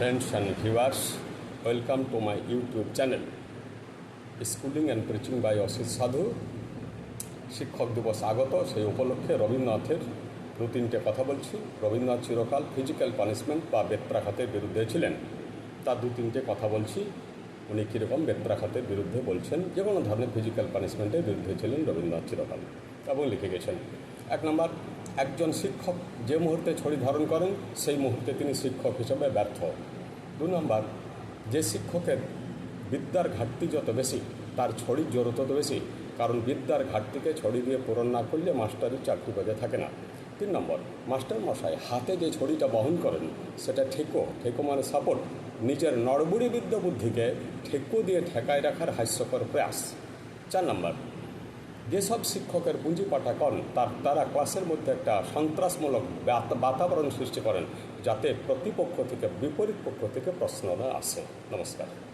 friends and viewers, welcome to my YouTube channel. Schooling and preaching by Asit Sadhu শিক্ষক দিবস আগত সেই উপলক্ষে রবীন্দ্রনাথের দু তিনটে কথা বলছি। রবীন্দ্রনাথ চিরকাল ফিজিক্যাল পানিশমেন্ট বা বেত্রাঘাতের বিরুদ্ধে ছিলেন। তার দু তিনটে কথা বলছি। উনি কীরকম বেত্রাঘাতের বিরুদ্ধে বলছেন? যে কোনো ধরনের ফিজিক্যাল পানিশমেন্টের বিরুদ্ধে ছিলেন রবীন্দ্রনাথ চিরকাল। এবং লিখে গেছেন। এক নম্বর, একজন শিক্ষক যে মুহূর্তে ছড়ি ধারণ করেন, সেই মুহূর্তে তিনি শিক্ষক হিসেবে ব্যর্থ। দু নম্বর, যে শিক্ষকের বিদ্যার ঘাটতি যত বেশি, তার ছড়ির জোর তত বেশি, কারণ বিদ্যার ঘাটতিকে ছড়ি দিয়ে পূরণ না করলে মাস্টারের চাকরি বজায় থাকে না। তিন নম্বর মাস্টার মশাই হাতে যে ছড়িটা বহন করেন, সেটা ঠেকো ঠেকো মানে সাপোর্ট, নিজের নড়বুড়ি বিদ্যা বুদ্ধিকে ঠেকো দিয়ে ঠেকায় রাখার হাস্যকর প্রয়াস। চার নম্বর যেসব শিক্ষকের পুঁজি পাঠাকন তার তারা ক্লাসের মধ্যে একটা সন্ত্রাসমূলক বাতাবরণ সৃষ্টি করেন, যাতে প্রতিপক্ষ থেকে বিপরীত পক্ষ থেকে প্রশ্ন আসে। নমস্কার।